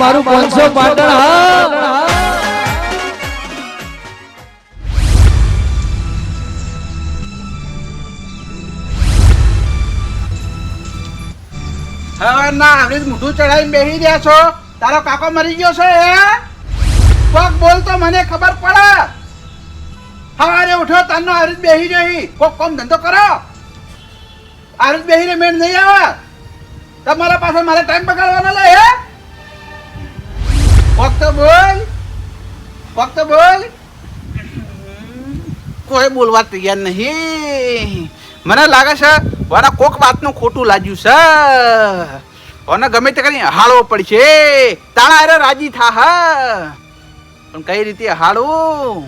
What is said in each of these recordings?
મારું પાંચસો પાટણ બોલ તો મને ખબર પડે. સવારે ઉઠો તારનો આરીત બેસી રહી. કોક કોમ ધંધો કરો. આરીત બેહીને મેળ નહીં આવે. તમારા પાસે મારે ટાઈમ બગાડવાનો લે કોક તો બોલ ફક્ત બોલ કોઈ બોલવા તૈયાર નહીં. મને લાગે છે વારા કોક વાતનું ખોટું લાગ્યું છે. અને ગમે તે કરી હાળવો પડશે. તાણા અરે રાજી થા હા. પણ કઈ રીતે હાળવું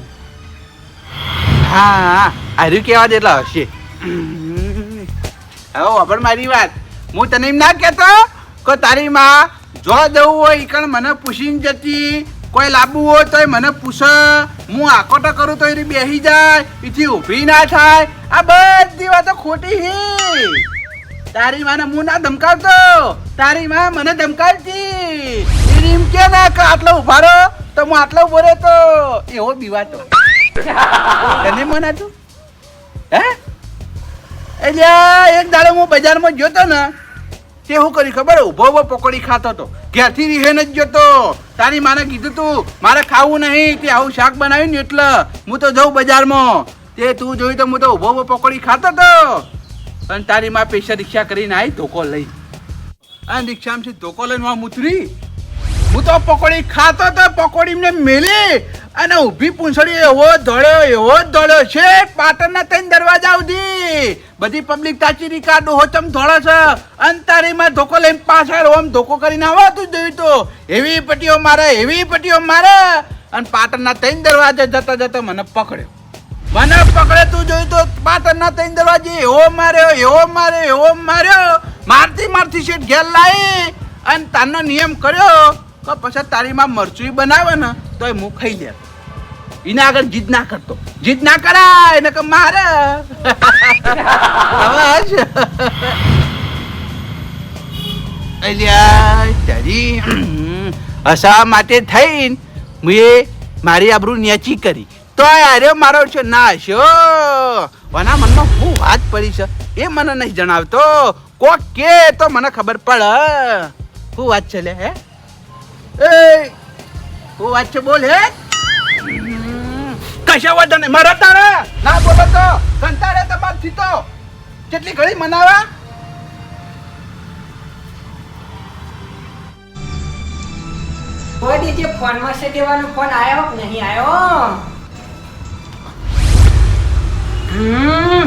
હા હાર્યું કહેવા જેટલા હશે. હવે વાપર મારી વાત. હું તને એમ ના કહેતો કે તારી માં જો જવું હોય ઈકણ મને પૂછીને જતી. કોઈ લાવવું હોય તોય મને પૂછે. હું આકોટો કરું તો એની બેસી જાય. એથી ઊભી ના થાય. આ બધી વાતો ખોટી હી. તારી માને હું ના ધમકાવતો. તારી માં મને ધમકાવતી. એમ કે ના આટલો ઊભા રહો તો હું આટલો ઊભો રહેતો. એવો બીવાતો. તને મનાતું હે? એટલે એક દાડો હું બજારમાં જોતો ને તે શું કરી ખબર? ઊભો ઊભો પકોડી ખાતો હતો. ઘેરથી રીહેન જ જતો. તારી માને કીધું તું, મારે ખાવું નહીં. તે આવું શાક બનાવ્યું ને એટલે હું તો જઉં બજારમાં. તે તું જોયું તો હું તો ઊભો ઊભો પકોડી ખાતો હતો. અને તારી માં પૈસા રિક્ષા કરીને આવી ધોકો લઈ. અને રિક્ષામાંથી ધોકો લઈને હું ઉતરી હું તો પકોડી ખાતો તો પકોડી મને મેલી. અને ઊભી પૂંછડી એવો દોડ્યો એવો દોડ્યો છે, પાટણના ત્રણ દરવાજા સુધી. બધી પબ્લિક તાચી રીકા ડોહો ચમ દોડે છે. અંતારીમાં ધોકો લઈને પાછળ ઓમ ધોકો કરીને આવો તું જોયું તો. એવી પટીઓ મારે, એવી પટીઓ મારે. અને પાટણના ત્રણ દરવાજે જતા જતા મને પકડ્યો. મને પકડે તું જોયું તો પાટણના ત્રણ દરવાજે એવો માર્યો એવો માર્યો એવો માર્યો. મારતી મારતી શેઠ ઘેર લાવી અને તારનો નિયમ કર્યો તો પછી તારીમાં મરચું બનાવે ને તો હું ખાઈ લે એના આગળ જીદ ના કરતો. જીદ ના કરાય ને કે મારે અવાજ તારી હસા માટે થઈને મેં મારી આબરૂ નેચી કરી. તો અરે મારો છો, ના હસ્યો. વના મનમાં હું વાત પડી છે, એ મને નહીં જણાવતો. કોક કે તો મને ખબર પડે. શું વાત છે લે, હે? એ શું વાત છે બોલ, હે? કશા વાંધો નહીં મારા તારે. ના બોલો તો. કંટાળે તમારથી તો કેટલી ઘડી મનાવા? કોઈ ફોન ફોનમાં છે દેવાનો? ફોન આવ્યો કે નહીં આવ્યો હમ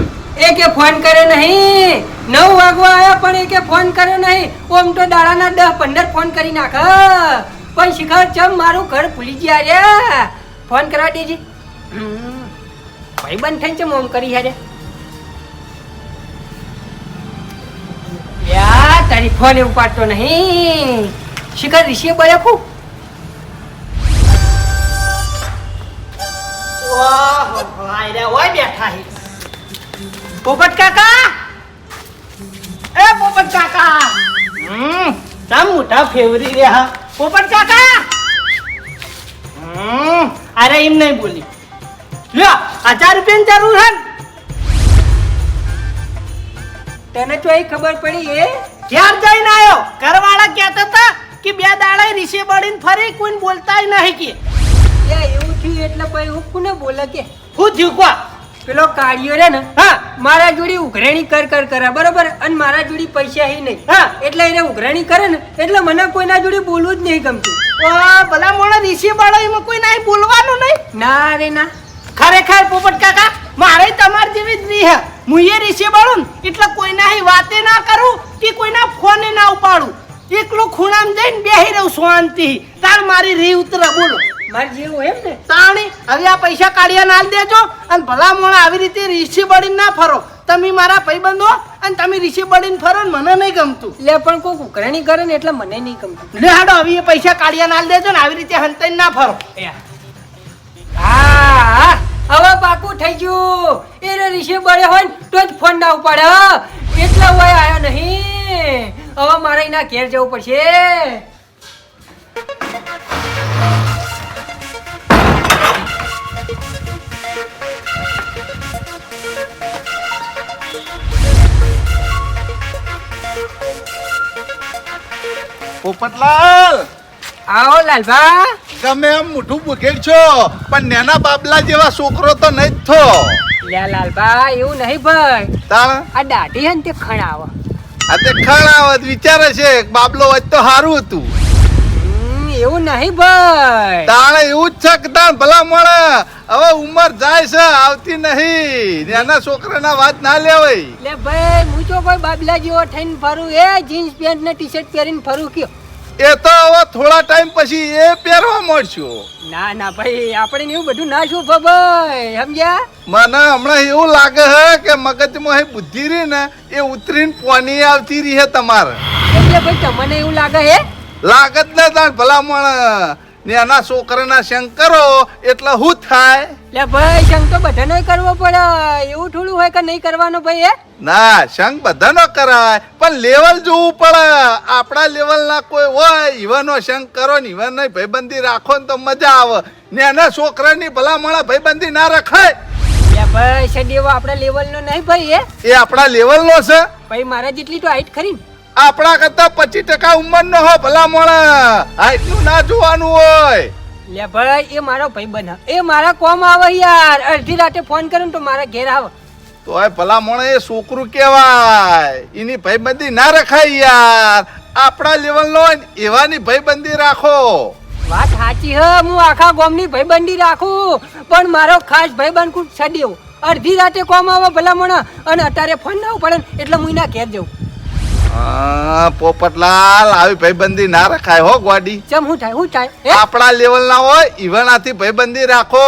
એકે ફોન કરે નહીં. નવ વાગવા આવ્યા પણ એકે ફોન કર્યો નહીં. ઓમ તો દાડાના દસ પંદર ફોન કરી નાખ. પણ શિખર ચમ મારું ઘર ભૂલી ગયા રે? ફોન કરવા દેજે હમ. ભાઈ બંધ થઈને ચમ ઓમ કરી હારે? યા, તારી ફોન એવું પાડતો નહીં. શિખર, ઋષિએ બોલ્યા ખૂબ. પોપટ કાકા? એ પોપટ કાકા. હમ તમ મોટા ફેવરી રહ્યા. પોપટ કાકા? હમ, અરે એમ નહીં બોલી. લ્યો હજાર રૂપિયાની જરૂર હે ને? તને તો એ ખબર પડી એ ક્યાર જઈને આવ્યો ઘરવાળા કહેતા હતા કે બે દાડા રીસે બળીને ફરી કોઈ નહીં કે. એવું થયું એટલે પછી હું કોને બોલે કે? હું થયું કો પેલો કાળિયો રે ને હા. મારા જોડી ઉઘરાણી કર કર કરે બરોબર? અને મારા જોડી પૈસા હી નહીં. હા. એટલે એને ઉઘરાણી કરે ને એટલે મને કોઈના જોડી બોલવું જ નહીં ગમતું. ભલા મોણા રીસે એમાં કોઈ ના બોલવાનું નહીં? ના રે ના. ખરેખર પોપટ કાકા મારે તમાર જેવી જ રીહ. હું એ રીસે બળું એટલે કોઈના વાતે ના કરું કે કોઈના ફોને ના ઉપાડું. એકલો ખૂણામાં જઈને બેહી રહું શાંતિ. તાર મારી રી ઉતરે બોલો. મારે જેવું એમ ને? તાણી હવે આ પૈસા કાઢ્યા ના દેજો અને ભલા મોણા આવી રીતે રીસે બળીને ના ફરો. તમે મારા ભાઈબંધો અને તમે રીસે બળીને ફરો ને મને નહીં ગમતું. લે પણ કોઈ ઉકરણી કરે ને એટલે મને નહીં ગમતું. લે હાડો હવે એ પૈસા કાઢ્યા ના દેજો ને આવી રીતે હંતાઈને ના ફરો. હા હવે પાકું થઈ ગયું. એને રે ઋષિ બળે હોય તો જ ફોન ના ઉપાડે. એટલે હોય આયો નહીં. હવે મારે એના ઘેર જવું પડશે. પોપટલાલ! આવો લાલભા. તમે એમ મોઢું બુઘેડ છો પણ નેના બાબલા જેવા છોકરો તો નહીં જ થો. લે લાલભા એવું નહીં ભાઈ તાણ? આ દાઢી હે ને તે ખણાવ. આ તે ખણાવ વિચારે છે બાબલો હોય તો સારું હતું. એવું નહીં ભાઈ તાણે એવું જ છે કે તાણ ભલા મળે હવે ઉંમર જાય છે આવતી નહીં. નાના છોકરાના વાત ના લેવાય. લે ભાઈ હું તો કોઈ બાબલા જેવો થઈને ફરું. એ જીન્સ પેન્ટ ને ટી શર્ટ પહેરીને ફરું કયો. એ તો હવે થોડા ટાઈમ પછી એ પહેરવા મળશો. ના ના ભાઈ આપણે એવું બધું ના શું ભાઈ સમજ્યા? મને હમણાં એવું લાગે છે કે મગજમાં એ બુદ્ધિ રહી ને એ ઉતરીને પોની આવતી રહી છે તમારે. એટલે ભાઈ તમને એવું લાગે હે? લાગત ને તાર ભલા મળે નાના છોકરાના શંકરો એટલે હું થાય? લે ભાઈ શંક તો બધાનો કરવો પડે. એવું થોડું હોય કે નહીં કરવાનો ભાઈ એ ના શંખ બધાનો કરાય પણ લેવલ જોવું પડે. આપણા લેવલ ના કોઈ હોય ઈવાનો શંખ કરો ને ઈવન નહીં ભાઈબંધી રાખો ને તો મજા આવે. ને એના છોકરાની ભલામણા ભાઈબંધી ના રખાય. ભાઈ સદેવો આપણા લેવલનો નહીં ભાઈ એ એ આપણા લેવલનો છે. ભાઈ મારા જેટલી તો હાઈટ ખરી ને. આપણા કરતા પચીસ ટકા ઉંમર નો હો ભલા મળે આટલું ના જોવાનું હોય. લે ભાઈ એ મારો ભાઈ બન એ મારા કોમ આવે યાર. અડધી રાતે ફોન કરું ને તો મારા ઘેર આવે. તો એ ભલા મળે એ છોકરું કેવાય એની ભાઈબંધી ના રખાય યાર. આપણા લેવલ નો એવાની ભાઈબંધી રાખો. વાત સાચી હ. હું આખા ગામની ભાઈબંધી રાખું. પણ મારો ખાસ ભાઈબંધ કુટ છડ્યો. અડધી રાતે કોમ આવે ભલા મોણા. અને અત્યારે ફોન ના પડે એટલે હું એના ઘેર જઉં. પોપટલાલ આવી ભાઈબંધી ના રખાય હો ગોડી. ચમ હું થાય હું થાય આપણા લેવલ ના હોય આથી ભાઈબંધી રાખો.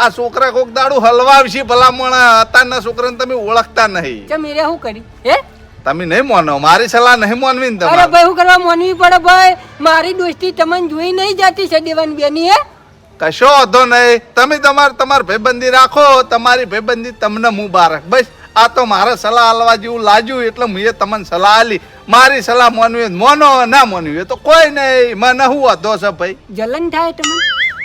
આ છોકરા કોક દાડું હલવાવશે ભલા મળે અત્યારના છોકરાને તમે ઓળખતા નહીં. ચમ એરે શું કરી? હે? તમે નહીં માનો મારી સલાહ નહીં માનવી ને તમારે. ભાઈ હું કરવા માનવી પડે ભાઈ? મારી દોસ્તી તમને જોઈ નહીં જાતી સદેવાની બેની હે? કશો વાંધો નહીં. તમે તમાર તમાર ભાઈબંધી રાખો તમારી ભાઈબંધી તમને મુબારક. બસ આ તો મારે સલાહ આલવા જેવું લાગ્યું એટલે મેં તમને સલાહ આલી. મારી સલાહ માનવી મોનો ના માનવી તો કોઈ નહીં. મને હું વાંધો છે ભાઈ? જલન થાય તમને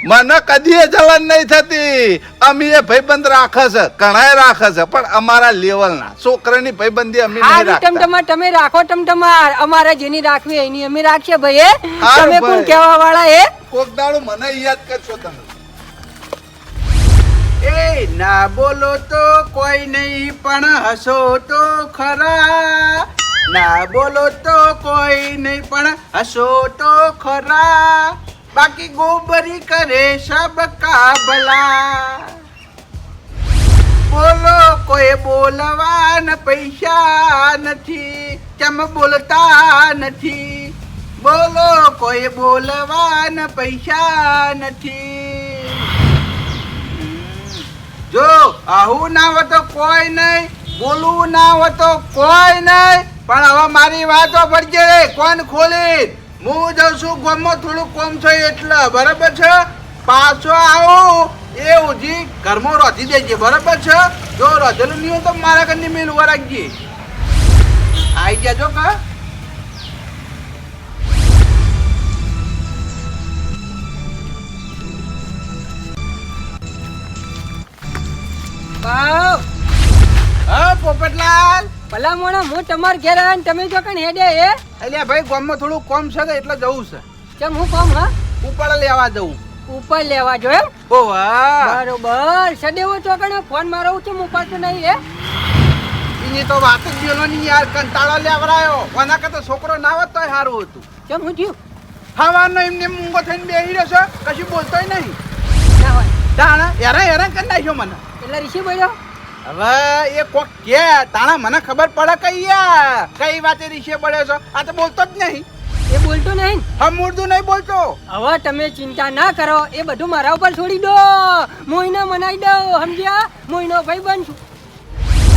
મને કદીએ જલન નહીં થતી. અમે એ ભાઈબંધ રાખે છે ઘણાય રાખે છે પણ અમારા લેવલના. છોકરાની ભાઈબંધી અમે નહીં રાખતા. તમાર તમે રાખો તમાર અમારે જેની રાખવી એની અમે રાખીએ ભાઈ તમે કોણ કહેવા વાળા એ કોક દાડો મને યાદ કરશો તમે. એ ના બોલો તો કોઈ નહીં, પણ હસો તો ખરા. ના બોલો તો કોઈ નહીં, પણ હસો તો ખરા. બાકી ગોબરી કરે સબ કા ભલા બોલો કોઈ બોલવાન પૈસા નથી ચમ બોલતા નથી? બોલો કોઈ બોલવાન પૈસા નથી. જો આવું ના હોય તો કોઈ નહીં, બોલવું ના હોય તો કોઈ નહીં, પણ હવે મારી વાતો પડશે કોણ ખોલી હું જઉં છું ગામમાં થોડું કોમ છે એટલે, બરાબર છે? પાછો આવું, એ ઉજી ઘરમાં રોધી દેજે, બરાબર છે? જો રોધેલું નહીં હોય તો મારા ઘરની મેલ ઊભા રાખજે. આવી જાજો કા? બાવ હા પોપટલાલ. ભલા મોણા હું તમાર ઘેર આવ્યા તમે જો કણ હેડે એ અલ્યા ભાઈ ગામમાં થોડું કોમ છે તો એટલે જવું છે. કેમ હું કોમ હા? ઉપર લેવા જવું. ઉપર લેવા જો એમ? ઓ વાહ. બરોબર. સદેવો ચોકણે ફોન મારો છે ઉપાડતો નહીં હે? એની તો વાત જ નહીં યાર કંટાળો લેવરાયો. કોના કરતા છોકરો ના હોત તોય સારું હતું. કેમ હું થયું? ખાવાનો એમને મૂંગો થઈને બેહી રહ્યો છે કશું બોલતોય નહીં. ના હોય. હેરાન હેરાન કરી નાખ્યો મને. એટલે ઋષિ બોલ્યો હવે એ કોક કે તાણા મને ખબર પડે કઈ કઈ વાતે રીશે પડ્યો છો? આ તો બોલતો જ નહીં. એ બોલતો નહીં? હમ મુર્દું નહીં બોલતો. હવે તમે ચિંતા ના કરો એ બધું મારા ઉપર છોડી દો. હું એને મનાઈ દઉં સમજ્યા? હું એનો ભાઈ બન છું.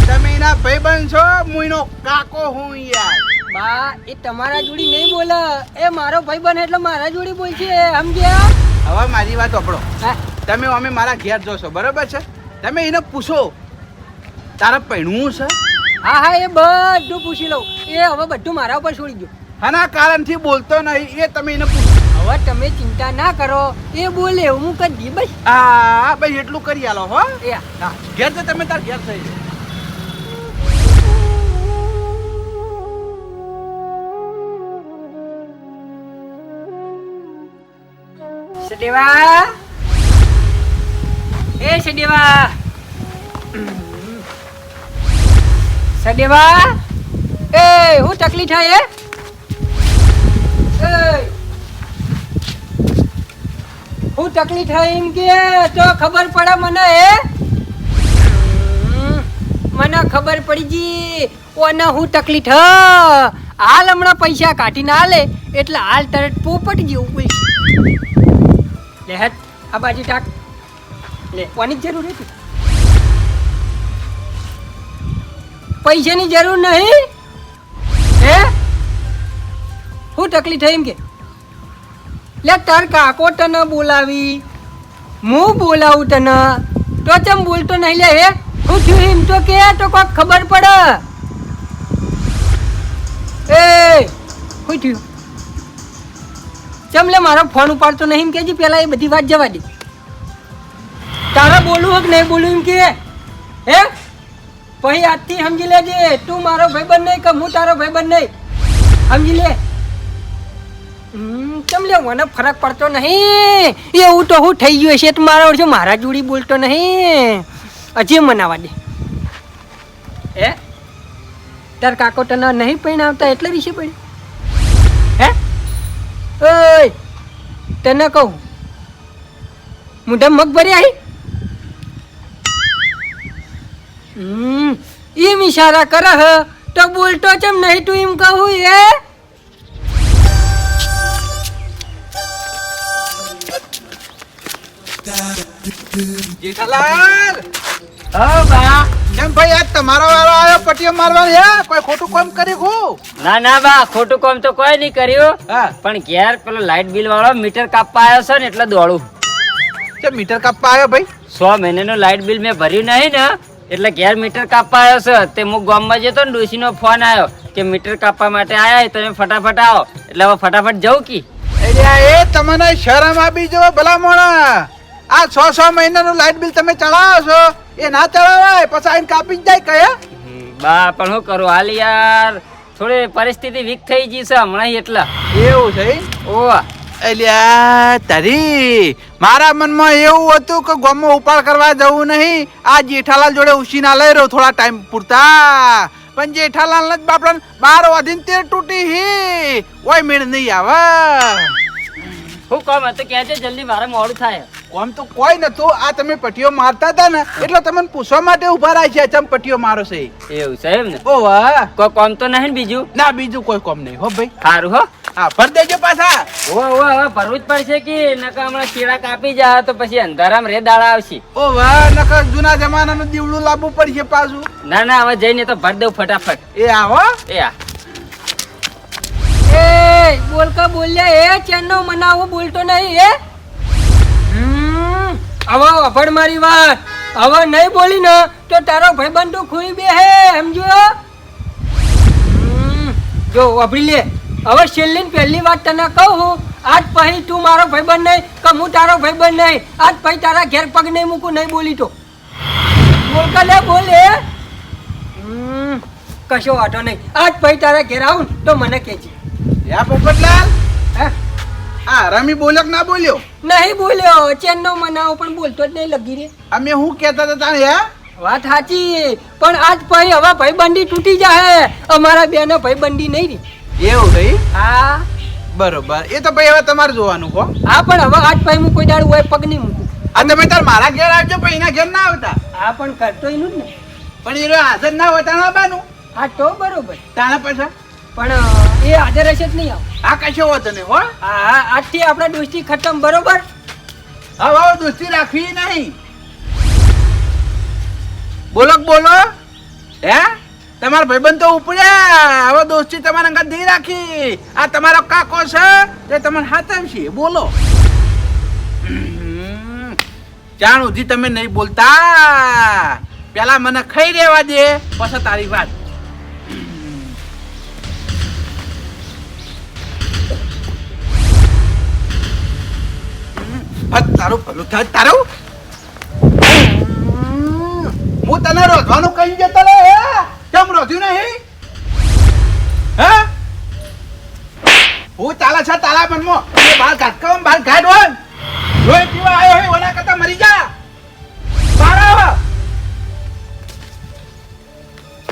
તમે એના ભાઈ બન છો હું એનો કાકો હું યાર. બા એ તમારા જોડી નહીં બોલે. એ મારો ભાઈ બન એટલે મારા જોડી બોલશે સમજ્યા? હવે મારી વાત સાંભળો હા. તમે અમે મારા ઘેર જોશો બરાબર છે? તમે એને પૂછો. તારા પૈણવું છે હા હા એ બધું પૂછી લઉં. એ હવે બધું મારા ઉપર છોડી દો આના કારણથી બોલતો નહીં એ તમે એને પૂછો. હવે તમે ચિંતા ના કરો. એ બોલે હું કરી દી બસ. હા ભાઈ એટલું કરી આલો હો. એ હા. ઘેર તો તમે તાર ઘેર થઈ જાઓ. એ સદેવા સદેવા એ, હું તકલીફ થાય એ. હું તકલીફ થાય એમ કે તો ખબર પડે મને એ મને ખબર પડી જી. ઓને હું તકલીફ હ હાલ હમણાં પૈસા કાઢીને લે એટલે હાલ તરત પોપટ જેવું બોલ લે આ બાજુ ટાક. લે કોની જરૂર હતી. પૈસાની જરૂર નહીં? હે? હું તકલીફ થઈ એમ કે. લે તાર કાકો તને બોલાવી. હું બોલાવું તને. તો ચમ બોલતો નહીં લે હે? હું થયું એમ તો કે તો કોક ખબર પડે. એ, હું થયું ચમ લે મારો ફોન ઉપાડતો નહીં કેજી પેલા એ બધી વાત જવા દે. તારે બોલવું કે નહીં બોલવું કે, હે પછી આજથી સમજી લેજે, તું મારો ભાઈબંધ નહીં કે હું તારો ભાઈબંધ નહીં. સમજી લે. કેમ લે મને ફરક પડતો નહીં. એવું તો હું થઈ ગયું છે મારો છે મારા જોડી બોલતો નહીં. હજી મનાવા દે. હે? તાર કાકો તને નહીં પૈણાવતા એટલે વિશે પડી હે? ઓય, તને કહું મોઢા મગ ભરી આવી? હમ એમ ઈશારા કરે હ તો બોલતો ચમ નહીં તું એમ કહું એ જેઠાલાલ! હા બા. કેમ ભાઈ આજ તમારો વારો આવ્યો પટીઓ મારવા હે? કોઈ ખોટું કામ કર્યું ખું? ના ના બા ખોટું કામ તો કોઈ નહીં કર્યું. હા. પણ ઘેર પેલો લાઇટ બિલ વાળો મીટર કાપવા આવ્યો છે ને એટલે દોડું. કે મીટર કાપવા આવ્યો ભાઈ? સો મહિનાનું લાઇટ બિલ મેં ભર્યું નહીં ને એટલે ઘેર મીટર કાપવા આવ્યો છે. તે હું ગામમાં જતો ને ડોશીનો ફોન આવ્યો કે મીટર કાપવા માટે આવ્યા તમે ફટાફટ આવો. એટલે હવે ફટાફટ જવું કી. એ તમને શરમ આપી જો ભલા મોણા આ છ છ મહિનાનું લાઇટ બિલ તમે ચડાવો છો. એ ના ચડાવાય પછી આઈને કાપી જ જાય કયા? બા પણ શું કરું? હાલ યાર થોડી પરિસ્થિતિ વીક થઈ ગઈ છે હમણાં એટલા. એવું છે ઓ અલ્યા તારી મારા મનમાં એવું હતું કે ગામમાં ઉપાડ કરવા જવું નહીં. આ જેઠાલાલ જોડે ઉછીના લઈ રહ્યો થોડા ટાઈમ પૂરતા. પણ જેઠાલાલ ને જ બાપડા બાર વાધીને તેર તૂટી હી. ઓય મેળ નહીં આવે. હું કોમ હતું કે છે જલ્દી મારે મોડું થાય. કોમ તો કોઈ નતું આ તમે પટીઓ મારતા હતા ને એટલે તમને પૂછવા માટે ઊભા રહ્યા છે ચમ પટીઓ મારો છે? એવું છે એમ ને? ઓ વાહ. કોઈ કોમ તો નહીં બીજું? ના બીજું કોઈ કોમ નહીં હો ભાઈ. સારું હો. હા ભર દેજો પાછા. ઓ ઓ હવે ભરવું જ પડશે કે? નકા હમણાં કેળા કાપી જા તો પછી અંધારામ રે દાડા આવશે. ઓ વાહ નકર જૂના જમાનાનું દીવડું લાવવું પડશે પાછું. ના ના હવે જઈને તો ભર દઉં ફટાફટ. એ આવો એ આ. એ બોલ બોલ્યા? એ ચેનનો મનાવો બોલતો નહીં એ. હમ, હવે અભડ મારી વાત. હવે નહીં બોલી ને તો તારો ભાઈબંધો ખોઈ બે હે સમજો હમ, જો અભડી લે. હવે છેલ્લી પહેલી વાત તને કહું હું, આજ પછી તું મારો ભાઈબંધ નહીં કે હું તારો ભાઈબંધ નહીં આજ પછી તારા ઘેર પગ નહીં મૂકું નહીં બોલી તો. બોલ કે બોલ કશો વાંધો નહીં. આજ પછી તારા ઘેર આવું તો મને કહેજે. યા પોપટલાલ. હે? આ રમી બોલ્યો ના બોલ્યો? નહીં બોલ્યો ચેનનો મનાવો પણ બોલતો જ નહીં લગી રે. અમે હું કહેતા હતા તાણે યા વાત સાચી પણ આજ પછી હવે ભાઈબંધી તૂટી જાય અમારા બેનો ભાઈબંધી નહીં રી એવું થઈ? હા. બરોબર. એ તો ભાઈ હવે તમારે જોવાનું કો હા પણ હવે આજ પછી હું કોઈ દાડ હોય પગ નહીં મૂકું આ તમે તાર મારા ઘેર આવજો પણ એના ઘેર ના આવતા. હા પણ કરતો એનું જ ને. પણ એ હાજર ના હોય તાણા બાનું હા તો બરોબર. તાણા પાછા. પણ એ હાજર હશે જ નહીં આવ. આ કશો હોતો નહીં હો. હા આજથી આપણા દોસ્તી ખતમ બરોબર? હવે હવે દોસ્તી રાખવી નહીં. બોલો બોલો? હે? તમારા ભાઈબંધ તો ઉપડ્યા. હવે દોસ્તી તમારા અંગત ધી રાખી. આ તમારો કાકો છે. તે તમારે હાથમ છે બોલો. જાણ ઉધી તમે નહીં બોલતા, પેલા મને ખાઈ રેવા દે. પછી તારી વાત. તારું ભલું થાય. તારું? હું તને રોજવાનું કહી જતો કેમ નહીં? હે? હું તાલા છા તારા બનમો એ બાર કાઢકા બાર કાઢ હોય લોહી પીવા આવ્યો હોય ઓના કરતા મરી જા. મારા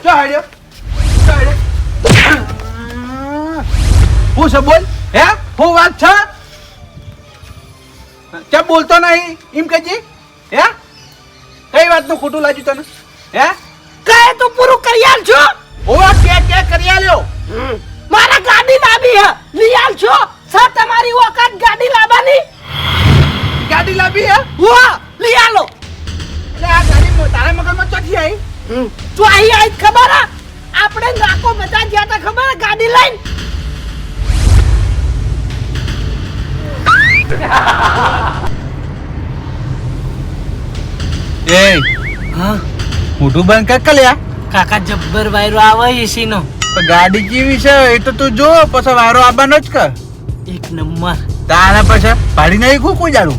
ચો હાડ્યો ચો હાડ્યો હું છે બોલ? હે? હું વાત છે? ચા બોલતો નહીં? એમ કહેજી. હે? કઈ વાતનું ખોટું લાગ્યું તને? ગાડી લાવી હે? વાહ લઈ આલો. એટલે આ ગાડી મ- તારા મગજમાં ચોથી આવી તો આઈ આઈ ખબર હે? આપણે નાકો બધા ગયા તા ખબર હે? ગાડી લઈને? એ મોઢું બંધ કર કલ્યા. કાકા જબ્બર વાયરો આવે એસી નો પણ ગાડી કેવી છે? એ તો તું જો પછી વારો આવવાનો જ કર. એક નંબર. તારા પછી પાડી નહીં ખું કોઈ જાડું.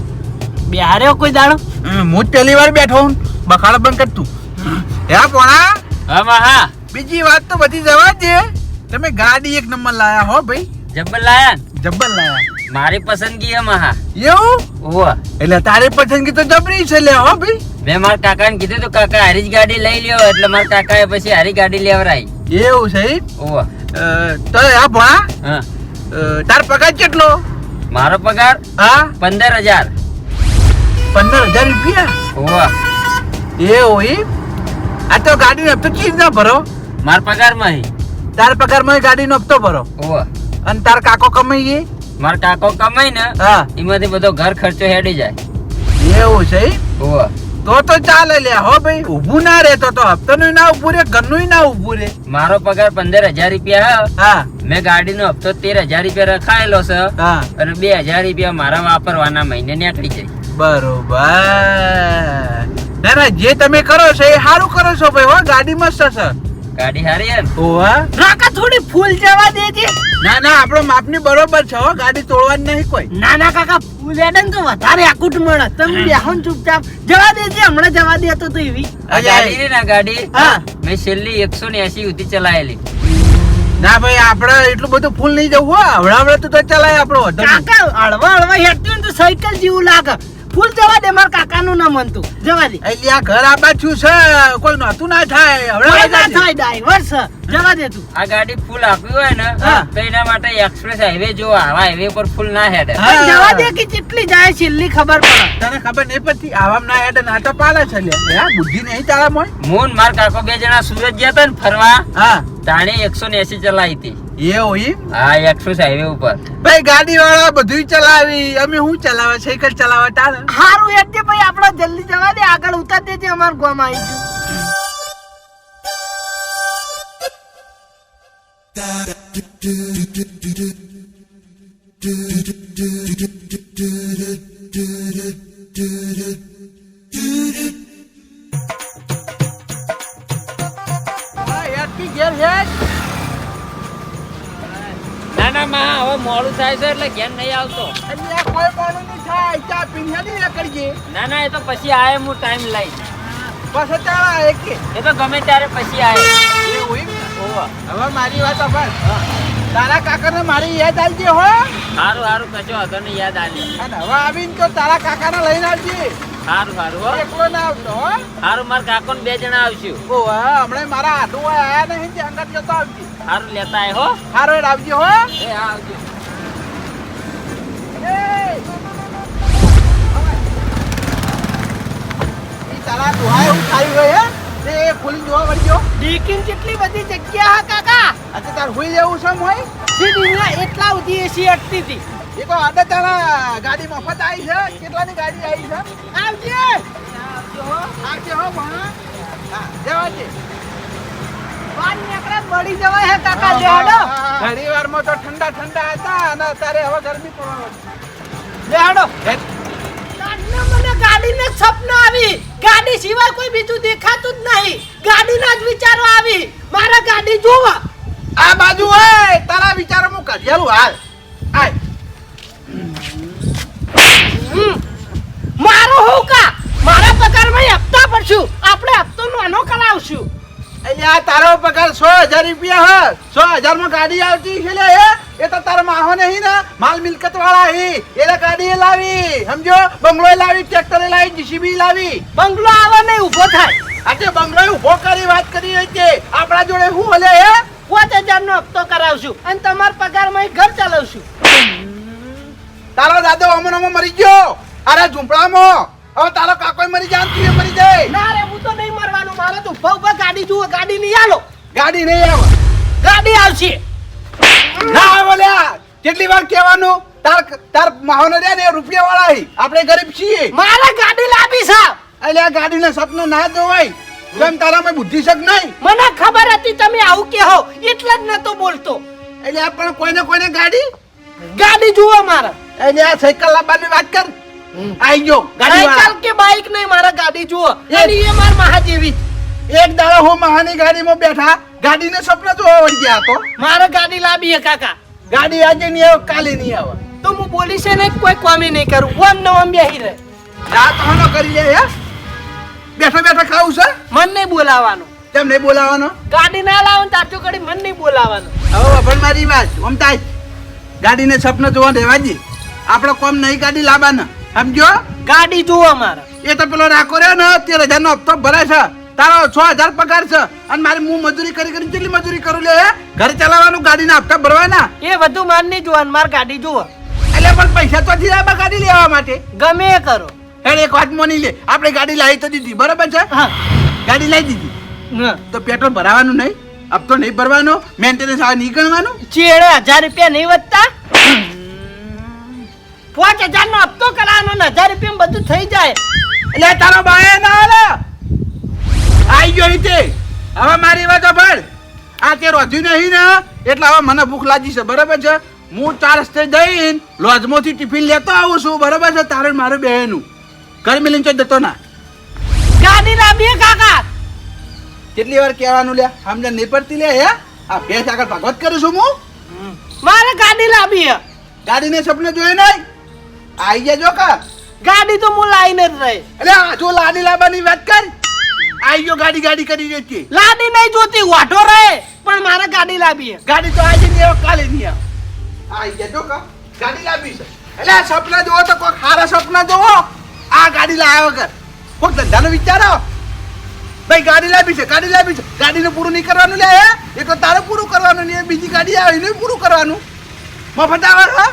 બિહાર્યો કોઈ દાડો? હું જ પહેલી વાર બેઠો હું બખાડો બંધ કર તું. હે કોણા હા હા. બીજી વાત તો બધી જવા દે. તમે ગાડી એક નંબર લાયા હો ભાઈ. જબ્બર લાયા જબ્બલ જબ્બર લાયા. મારી પસંદગી હે મહા એવું? ઓવ એટલે તારી પસંદગી તો જબરી છે લે હો ભાઈ. મેં મારા કાકાને કીધું તું કાકા હારી જ ગાડી લઈ લ્યો. એટલે મારા કાકાએ પછી હારી ગાડી લેવરાઈ. એવું છે ઈ? તો આ ભણા? તાર પગાર કેટલો? મારો પગાર હા? પંદર હજાર. પંદર હજાર રૂપિયા? એ હોય? આ તો ગાડીનો હપ્તો ચીજ ના ભરો. મારા પગારમાં હી. તાર પગારમાં ગાડીનો હપ્તો ભરો. અને તાર કાકો કમાઈએ માર કાકો કમાય ને હા. એમાંથી બધો ઘર ખર્ચો હેડી જાય. એવું છે? તો તો ચાલે લે. હો ભાઈ ઊભું ના રહેતો તો હપ્તો નું ના ઊભું રે ઘરનું ના ઊભું રે. મારો પગાર પંદર હજાર રૂપિયા હે. હા. મેં ગાડીનો હપ્તો તેર હજાર રૂપિયા રખાયેલો છે. હા. અને બે હજાર રૂપિયા મારા વાપરવાના મહિને નીકળી જાય. બરોબર. ના ના જે તમે કરો છો એ સારું કરો છો ભાઈ હો ગાડી મસ્ત છે. ગાડી સારી યાર ને ઓવા કાકા થોડી ફૂલ જવા દેજે ના ના આપણો માપની બરોબર છે હો ગાડી તોડવાની નહીં કોઈ. ના ના કાકા ફૂલ એડન તો વધારે આકુટ મળે. તમે બેહો ને ચૂપચાપ. જવા દેજે હમણાં જવા દે તો એવી. આ ગાડી રે ને ગાડી. હા. મેં છેલ્લી એકસો ને એસી સુધી ચલાયેલી. ના ભાઈ આપણે એટલું બધું ફૂલ નહીં જવું હો. હમણાં હવડા તો ચલાય આપણો. કાકા હળવા હળવા હેઠતી તો સાયકલ જેવું લાગે. ફૂલ જવા દે મારા કાકાનું ના મનતું જવા દે. એટલે આ ઘર આ બાજુ છે કોઈ નહોતું ના થાય. હવે ના થાય ડ્રાઈવર છે જવા દે તું. આ ગાડી ફૂલ આપી હોય ને તો એના માટે એક્સપ્રેસ હાઈવે જો આવા. હાઈવે પર ફૂલ ના હેડે. જવા દે કે કેટલી જાય છેલ્લી ખબર પડે. તને ખબર નહીં પડતી આવામ ના હેડે ના તો પાલા છે લે હે બુદ્ધિ નહીં તારા મોય? મોન માર કાકો બે જણા સુરત ગયા હતા ને ફરવા હા. તાણે એકસો ને એસી ચલાવી હતી. એ હોય હા એક્સપ્રેસ હાઈવે ઉપર. ભાઈ ગાડી વાળા બધું ચલાવી અમે હું ચલાવે? સાયકલ ચલાવે તારે? હારું એટલે ભાઈ આપણે જલ્દી જવા દે આગળ ઉતાર દેજે અમાર ગોમ આવી ના માં હવે મોડું થાય છે એટલે ઘેર નહીં આવતો. એટલે કોઈ મોડું નહીં થાય ચા પીને હેડી કરજે ના ના એ તો પછી આવે હું ટાઈમ લઈ. બસ ચાલા એ તો ગમે ત્યારે પછી આવે હવે મારી વાત સાંભળ. તારા કાકાને મારી યાદ આવજે હો. સારું સારું કશો હતો ને યાદ આવી અને હવે આવીને તો તારા કાકાને લઈને આવજે. સારું સારું હો. એકલો ના આવતો હો. સારું મારા કાકો બે જણા આવશું. ઓ હા હમણાં મારા આટુ આયા નહીં તે અંગત જતો આવજે. સારું લેતા આય હો. સારું આવજે હો. એ આવજે. તારા દુહાય હું ખાઈ ગઈ હે? તે ખોલી જોવા વળજો ડીકીન કેટલી બધી જગ્યા હા કાકા. આજે તાર હોઈ જવું છે મોય જે એટલા ઉધી એસી અટતી હતી. એ તો આડે તારા ગાડી મફત આવી છે. કેટલાની ગાડી આવી છે? આવજે. આવજે હો ભણા. હા જવા દે. બાર નીકળે મળી જવાય હે કાકા લેહાડો ઘણી વારમાં તો ઠંડા ઠંડા હતા અને અત્યારે હવે ગરમી પડવા કાલના મને ગાડીને જ સપનું આવી. ગાડી સિવાય કોઈ બીજું દેખાતું જ નહીં. ગાડીના જ વિચારો આવી. મારા ગાડી જોવા. આ બાજુ હોય તારા વિચારો હું કઢિયાલું હાલ. આય. મારો હોકા. કા મારા પગારમાં હપ્તા પડશું આપણે હપ્તો નાનો કરાવશું એટલે આ તારો પગાર સો હજાર રૂપિયા હ. સો હજારમાં ગાડી આવતી છે લે એ તો તારા માહો નહીં ને? માલ મિલકત વાળા હી. એટલે ગાડી લાવી. સમજો? બંગલો લાવી ટ્રેક્ટર લાવી જીસીબી લાવી. બંગલો આવે નહીં ઊભો થાય. આજે બંગલો ઊભો કરી વાત કરી રહી છે આપણા જોડે શું હલે હે? પાંચ હજાર નો હપ્તો કરાવશું અને તમારા પગારમાં ઘર ચલાવશું. તારો દાદો અમન અમો મરી ગયો. અરે ઝૂંપડામાં. હવે તારો કાકો મરી જાય તું મરી જાય. ના રે હું તો મરવાનું મારે તો ઊભા ઊભા ગાડી જુઓ ગાડી નહીં આલો ગાડી નહીં આવે. ગાડી આવશે. ના બોલ્યા કેટલી વાર કહેવાનું? તાર તાર માહોને રે ને રૂપિયા વાળા આપણે ગરીબ છીએ. મારે ગાડી લાવી છે. એટલે આ ગાડીને સપનું ના જોવાય. કેમ તારામાં બુદ્ધિ શક નહીં. મને ખબર હતી તમે આવું કહો એટલે જ નતો બોલતો. એટલે પણ કોઈને કોઈને ગાડી? ગાડી જુઓ મારા. એટલે આ સાયકલ લાવવાની વાત કર. આઈ ગયો ગાડી સાયકલ કે બાઈક નહીં મારા ગાડી જુઓ. અને એ માર મહા જેવી એક દાડો હું મહાની ગાડીમાં બેઠા ગાડીને સપના જોવા વળી ગયા તો? મારે ગાડી લાવી કાકા. ગાડી આજે નહીં આવે કાલે નહીં આવે. તો હું બોલીશ ને કોઈ કોમી નહીં કરું. ઓમ નો ઓમ બેહી રહે. રાત હનો કરી લે હે. બેઠા બેઠા ખાવું છે? મન નહીં બોલાવાનું. તેમ નહીં બોલાવાનો? ગાડી ના લાવો તાચું કરી મન નહીં બોલાવાનું. હવે પણ મારી વાત ઓમતાજ ગાડીને સપના જોવા દેવાજી આપણે કોમ નહીં ગાડી લાવવાના. સમજો ગાડી જુઓ અમારે. એ તો પેલો રાખો રહ્યો ને તેર હજાર નો હપ્તો ભરાય છે તારો છ હજાર પગાર છે અને મારી હું મજૂરી કરી કરી કેટલી મજૂરી કરું લે? ઘર ચલાવવાનું ગાડીના હપ્તા ભરવાના? એ બધું માન નહીં જોવાનું મારે ગાડી જુઓ. એટલે પણ પૈસા તો જીરાબા ગાડી લેવા માટે. ગમે એ કરો. એટલે એક વાત મોની લે આપણે ગાડી લાવી તો દીધી બરાબર છે? હા. ગાડી લાવી દીધી. તો પેટ્રોલ ભરાવાનું નહીં હપ્તો નહીં ભરવાનો મેન્ટેનન્સ આવે નહીં ગણવાનું? ચેડે હજાર રૂપિયા નહીં વધતા? પાંચ હજાર નો હપ્તો કરાવવાનો ને હજાર રૂપિયા બધું થઈ જાય. એટલે તારો બાય ના હાલે. આઈ ગયો ઈ તે હવે મારી વાત ભણ આ તે રોધ્યું નહીં ને એટલે હવે મને ભૂખ લાગી છે બરાબર છે? હું ચાર રસ્તે જઈને લોજમાંથી ટિફિન લેતો આવું છું બરાબર છે? તારે મારે બહેનું. ઘર મિલીને તો જતો ના. ગાડી લાવીએ કાકા. કેટલી વાર કહેવાનું લે સમજણ નહીં પડતી લે હે? આ ભેંસ આગળ ભાગવત કરું છું હું. મારે ગાડી લાવીએ હે. ગાડીને સપને જોઈ નહીં? આઈ જજો કા ગાડી તો હું લાઈને જ રહી. એટલે જો લાડી લાવવાની વાત કર. આઈ ગયો ગાડી ગાડી કરી દેતી લાડી નહીં જોતી વાઢો રહે. પણ મારે ગાડી લાવી. ગાડી તો આજે નહીં કાલે નહીં આવે. આઈ જજો કા ગાડી લાવી છે. એટલે આ સપના જોવો તો કોઈ સારા સપના જોવો આ ગાડી લાવ્યા વગર. કોઈ ધંધાનો વિચારો. ભાઈ ગાડી લાવી છે ગાડી લાવી છે. ગાડીને પૂરું નહીં કરવાનું લે હે? એ તો તારે પૂરું કરવાનું નહીં બીજી ગાડી આવે એનું પૂરું કરવાનું. મફત આવે હા?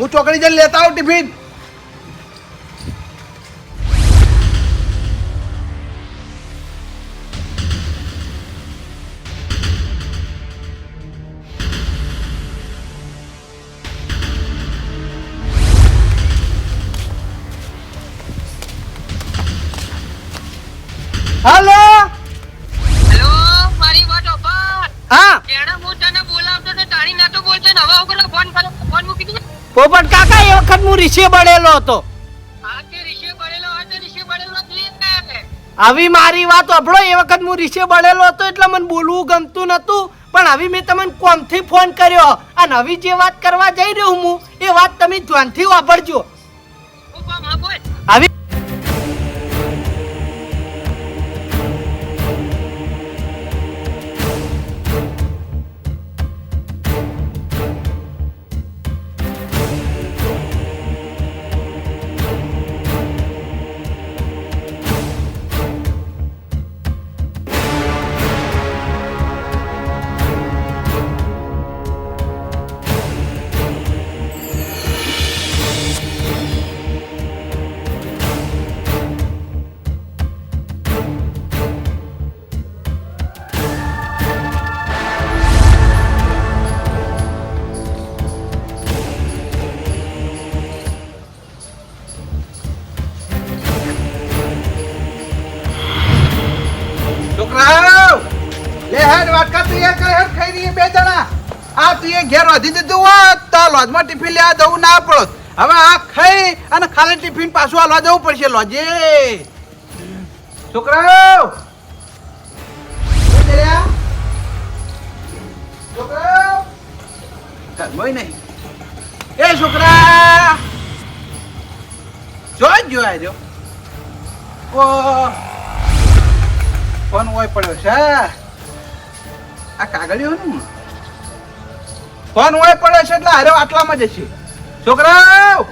હું ચોકડી જઈને લેતા આવું ટિફિન હાલો હેલો મારી વાત ઓપર હા તેણે હું તને બોલાવતો તો તારી નતો બોલતો ને હવે ઓગળો ફોન કર્યો ફોન મૂકી દીધો પોપટ કાકા એ વખત હું ઋષિ બળેલો હતો. તે તે આવી મારી વાત અભળો એ વખત હું ઋષિ બળેલો હતો એટલે મને બોલવું ગમતું નતું. પણ હવે મેં તમને કોમથી ફોન કર્યો? અને હવે જે વાત કરવા જઈ રહ્યો હું એ વાત તમે ધ્યાનથી વાપરજો. લોજમાં ટિફિન લેવા જવું ના પડત હવે આ ખાઈ અને ખાલી ટિફિન પાછું આલવા જવું પડશે, લોજે. નહીં. એ છોકરા! જોયા જો ઓ! ફોન હોય પડ્યો છે? આ કાગળિયો ને ફોન હોય પડે છે એટલે હારે આટલામાં જ છે છોકરા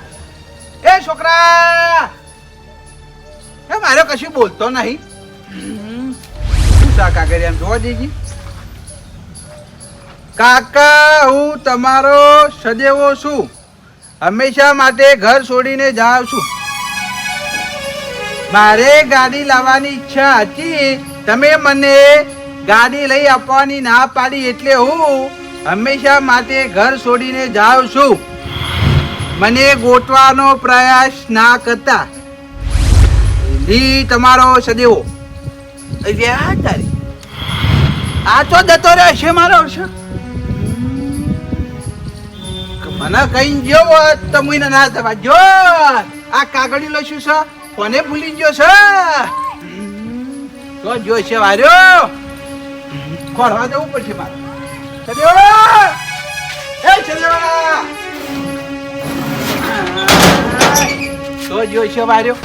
એ છોકરા! એ મારે કશું બોલતો નહીં. આ જોવા દેજી? કાકા, હું તમારો સદેવો છું. હંમેશા માટે ઘર છોડીને જાઉં છું. મારે ગાડી લાવવાની ઈચ્છા હતી. તમે મને ગાડી લઈ આપવાની ના પાડી એટલે હું હંમેશા માટે ઘર છોડીને જાઉં છું. મને ગોતવાનો પ્રયાસ ના કરતા. ઈ તમારો સદેવો. આ તો જતો રહ્યો છે મારો મને કઈ ગયો તમે ના થવા. જો આ કાગળી લો શું છે? કોને ભૂલી ગયો છે? તો જો છે વાર્યો. ખોરવા જવું પડશે મારે. ચલ્યો એ ચલ્યો તો જો છે વાર્યો